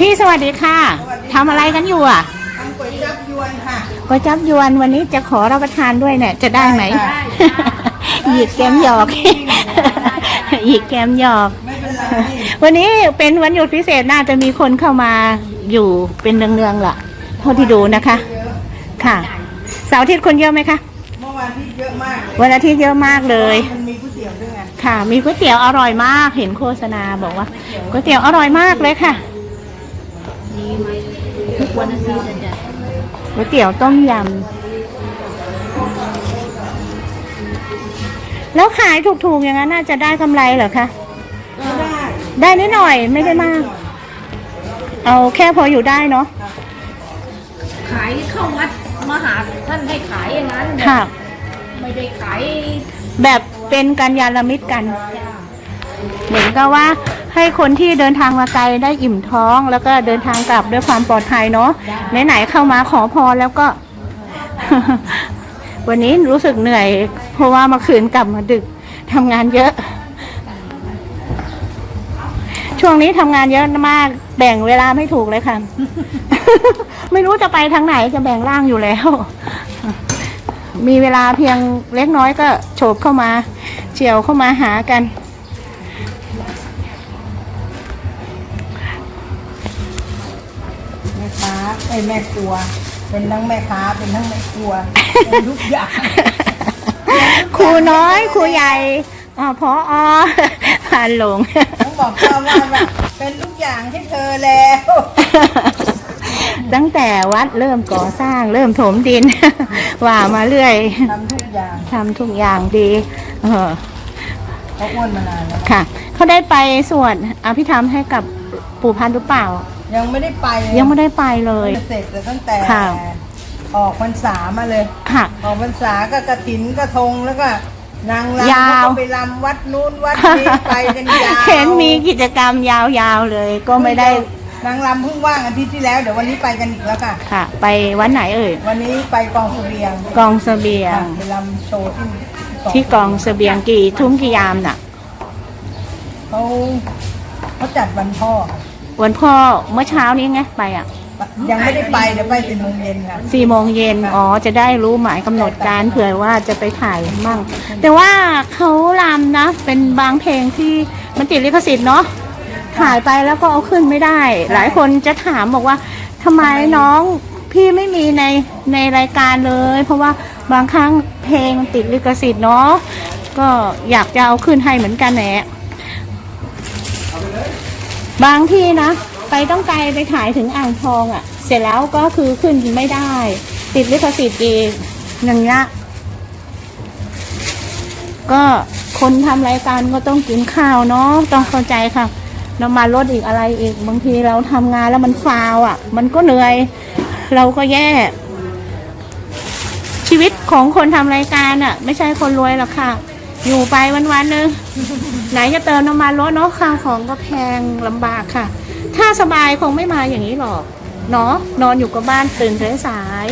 พี่สวัสดีค่ะทำอะไรกันอยู่อะทำก๋วยจับยวนค่ะก๋วยจับยวนวันนี้จะขอรับประทานด้วยเนี่ย จะได้ไหมได้หยิกแก้มหยอกหยิกแก้มหยอกไม่เป็นไรวันนี้เป็นวันหยุดพิเศษน่าจะมีคนเข้ามาอยู่เป็นเนืองๆล่ะเท่าที่ดูนะคะเยอะค่ะเสาร์อาทิตย์คนเยอะไหมคะเมื่อวานที่เยอะมากเลยวันอาทิตย์เยอะมากเลยมันมีก๋วยเตี๋ยวด้วยไงค่ะ มีก๋วยเตี๋ยวอร่อยมากเห็นโฆษณาบอกว่าก๋วยเตี๋ยวอร่อยมากเลยค่ะทุก วันอาทิตย์นะจ๊ะก๋วยเตี๋ยวต้มยำ แล้วขายถูกๆอย่างนั้นน่าจะได้กำไรเหรอคะก็ได้ ได้นิดหน่อยไม่ได้มาก เอาแค่พออยู่ได้เนาะ ขายเข้าวัดมาหาท่านให้ขายอย่างนั้นค่ะ ไม่ได้ขาย แบบเป็นการยาละมิตรกัน เหมือนกับว่า ให้คนที่เดินทางมาไกลได้อิ่มท้อง แล้วก็เดินทางกลับด้วยความปลอดภัยเนาะไหนๆเข้ามาขอพรแล้วก็ วันนี้รู้สึกเหนื่อย เพราะว่าเมื่อคืนกลับมาดึกทำงานเยอะ ช่วงนี้ทำงานเยอะมาก แบ่งเวลาไม่ถูกเลยค่ะ ไม่รู้จะไปทางไหนจะแบ่งร่างอยู่แล้ว มีเวลาเพียงเล็กน้อยก็โฉบเข้ามา เฉียวเข้ามาหากัน แม่ค้าไอ้ยแม่ครัว เป็นทั้งแม่ค้าเป็นทั้งแม่ครัวเป็นทุกอย่าง ครูน้อยครูใหญ่อ๋อพออผ่านหลงต้องบอกเจ้าว่าว่าเป็นทุกอย่างให้เธอแล้ว ตั้งแต่วัดเริ่มก่อสร้างเริ่มถมดิน ว่ามาเรื่อยทำทุกอย่างทำทุกอย่างดีเออเขาอ้วนมานานแล้วนะค่ะ เขาได้ไปสวดอภิธรรมให้กับปู่พันธุ์หรือเปล่า ยังไม่ได้ไปเลยังไม่ได้ไปเลย เสร็จแต่ตั้งแต่ค่ะ ออกพรรษามาเลย ค่ะ ออกพรรษาก็กระถินกระทงแล้วก็ นางรำยาวเขาก็ไปรำวัดนู้นวัดนี้ไปกันยาวเห็นมีกิจกรรมยาวๆเลยก็ไม่ได้นางรำเพิ่งว่างอาทิตย์ที่แล้วเดี๋ยววันนี้ไปกันอีกแล้วค่ะ ค่ะ ไปวันไหนเอ่ยวันนี้ไปกองเสบียงกองเสบียง ค่ะไปรำโชว์ที่ที่กองเสบียงกี่ทุ่มกี่ยามน่ะเขาเขาจัดวันพ่อ วันพ่อเมื่อเช้านี้ไงไปอะยังไม่ได้ไปเดี๋ยวไปสิบโมงเย็นค่ะสี่โมงเย็นอ๋อจะได้รู้หมายกำหนดการเผื่อว่าจะไปถ่ายมั่ง แต่ว่าเขาลำนะ เป็นบางเพลงที่มันติดลิขสิทธิ์เนาะถ่ายไปแล้วก็เอาขึ้นไม่ได้ หลายคนจะถามบอกว่าทำไมน้องพี่ไม่มีในในรายการเลย เพราะว่าบางครั้งเพลงมันติดลิขสิทธิ์เนาะก็อยากจะเอาขึ้นให้เหมือนกันแหละ บางที่นะ ไปต้องไกลไปถ่ายถึงอ่างทองอะ่ะ เสร็จแล้วก็คือขึ้นไม่ได้ ติดลิขสิทธิ์อีกอย่างเงี้ยก็คนทำรายการก็ต้องกินข้าวเนาะต้องเข้าใจค่ะน้ำมันลดอีกอะไรอีก บางทีเราทำงานแล้วมันฟาวอะ่ะ มันก็เหนื่อย เราก็แย่ ชีวิตของคนทำรายการอะ่ะ ไม่ใช่คนรวยหรอกค่ะ อยู่ไปวันๆนึงไหนจะเติมน้ำมันรถเนาะข้าวของก็แพงลำบากค่ะ ถ้าสบายคงไม่มาอย่างนี้หรอกเนาะนอนอยู่กับบ้านตื่นแต่สาย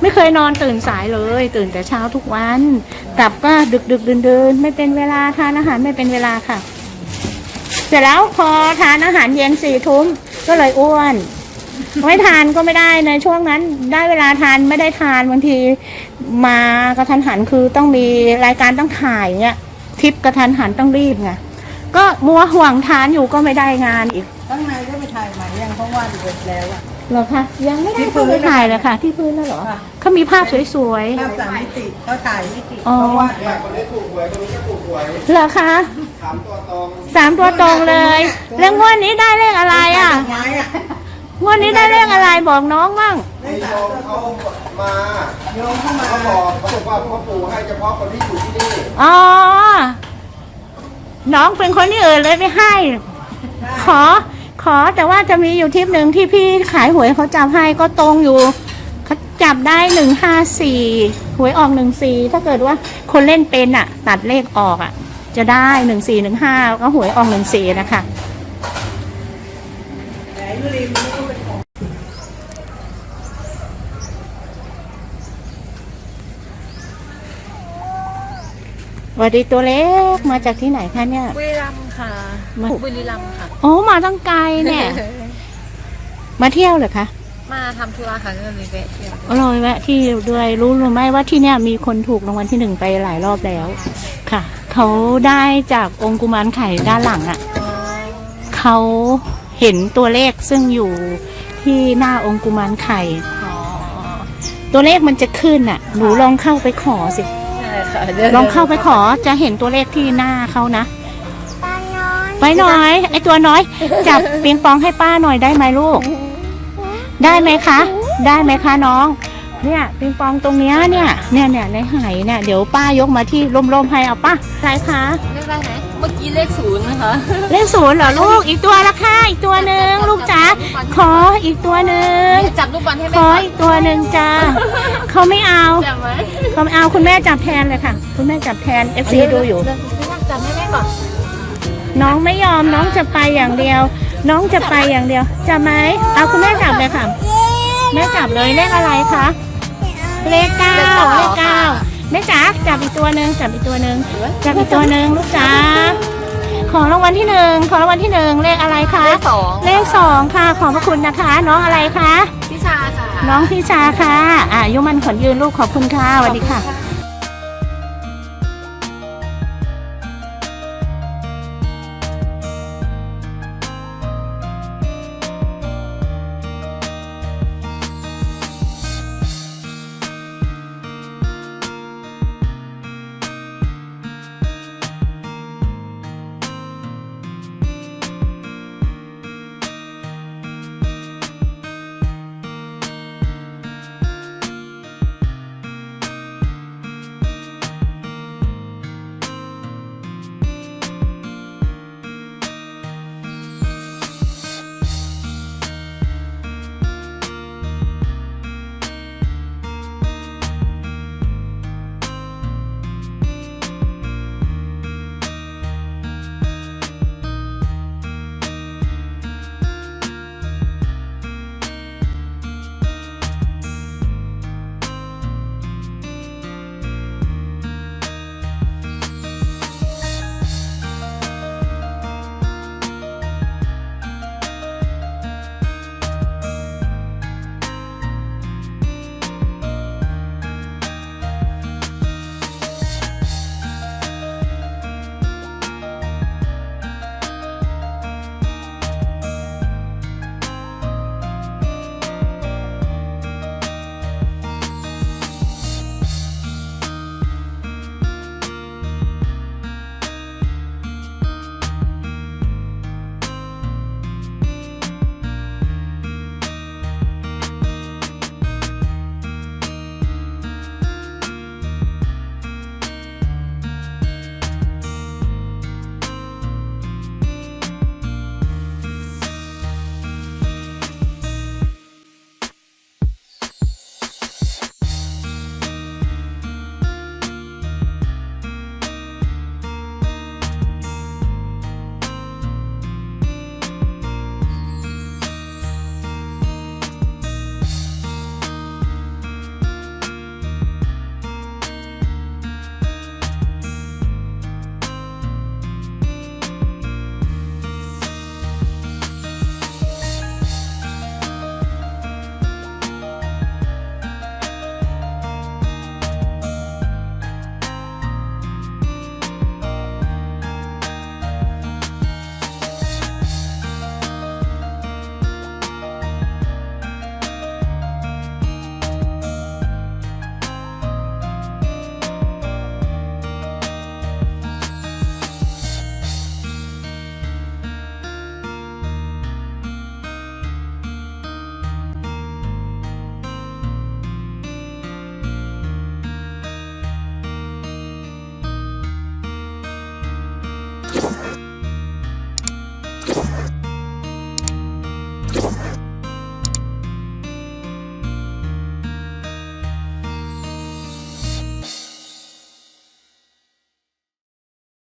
ไม่เคยนอนตื่นสายเลย ตื่นแต่เช้าทุกวัน กลับก็ดึกดึกเดินเดินไม่เป็นเวลาทานอาหารไม่เป็นเวลาค่ะ เสร็จแล้วพอทานอาหารเย็นสี่ทุ่มก็เลยอ้วนไม่ทานก็ไม่ได้ในช่วงนั้นได้เวลาทานไม่ได้ทานบางที มากระทันหันคือต้องมีรายการต้องถ่ายเงี้ยทริปกระทันหันต้องรีบไงก็มัวห่วงทานอยู่ก็ไม่ได้งานอีกข้างในก็ไปถ่ายใหม่ยังเพราะว่าเดือดแล้วอะ เหรอคะยังไม่ได้ที่พื้เข้านไปถ่ายเลยค่ะ ที่พื้นแล้วเหรอค่ะ เขามีภาพสวยภาพสามมิติเขาถ่ายมิติอ๋อเพราะว่าๆเหรอคะสามตัวตรงเลย แล้วงวดนี้ได้เลขอะไรอะ ดอกไม้อะ งวดนี้ได้เลขอะไรบอกน้องบ้างได้โยสามมตัวเขามาโยมเข้ามาเขาบอกเขาบอกว่าพ่อปู่ให้เฉพาะคนที่อยู่ที่นี่อ๋อ น้องเป็นคนที่อื่นเลยไม่ให้ ขอ ขอแต่ว่าจะมีอยู่ทริปหนึ่งที่พี่ขายหวยเขาจับให้ก็ตรงอยู่เขาจับได้หนึ่งห้าสี่หวยออกหนึ่งสี่ถ้าเกิดว่าคนเล่นเป็นอะ ตัดเลขออกอะ จะได้หนึ่งสี่หนึ่งห้าก็หวยออกหนึ่งสี่นะคะ ไหนริมนี่ก็เป็นของ ส วัสดีตัวเล็กมาจากที่ไหนคะเนี่ย บุรีรัมย์ค่ะมา บุรีรัมย์ค่ะโอ้มาตั้งไกลเนี่ยมาเที่ยวเหรอคะมาทำธุระค่ะก็เลยแวะเที่ยวอร่อยแวะที่ด้วยรู้หรือไม่ว่าที่เนี่ยมีคนถูกรางวัลที่หนึ่งไปหลายรอบแล้ว ค่ะ เขาได้จากองค์กุมารไข่ด้านหลังอะ่ะเขาเห็นตัวเลขซึ่งอยู่ที่หน้าองค์กุมารไข่ อ๋อตัวเลขมันจะขึ้นอะ หนูลองเข้าไปขอสิใช่ ค่ะดี๋ยวลองเข้าไปขอจะเห็นตัวเลขที่หน้าเขานะไปหน่อย ไอตัวน้อย จับปิงปองให้ป้าหน่อยได้ไหมลูก ได้ไหมคะ ได้ไหมคะน้อง เนี่ยปิงปองตรงเนี้ยเนี่ยเนี่ยเนี่ยในไหายเนี่ยเดี๋ยวป้ายกมาที่ร่มๆให้เอาป้าอะไรคะเลขได้ไหนเมื่อกี้เลขศูนย์นะคะเลขศูนย์เหรอลูกอีกตัวละค่ะอีกตัวหนึ่งลูก จ๋าขออีกตัวหนึ่งจับลูกบอลให้ขแม่อก่อนอีกตัวหนึ่งจ้าเขาไม่เอาจับไหมเขาไม่เอาคุณแม่จับแทนเลยค่ะ คุณแม่จับแทน FC ดูอยู่เดี๋วพี่นั่งจับให้แม่ก่อนน้องไม่ยอมน้องจะไปอย่างเดียว น้องจะไปอย่างเดียวจะไหมเอาคุณแม่จับเลยค่ะ แม่จับเลยเลขอะไรคะเลขเก้าเลขเก้าแม่จ๋าจับอีกตัวหนึ่งจับอีกตัวหนึ่งจับอีกตัวหนึ่งลูกจ๋า ขอรางวัลที่หนึ่งขอรางวัลที่หนึ่งเลขอะไรคะเลขสองเลขสองค่ะ ขอบพระคุณนะคะ น้องอะไรคะพี่ชาค่ะ น้องพิชาค่ะ อะอายุมันขนยืนลูกขอบคุณค่ะสวัสดีค่ะขอบณ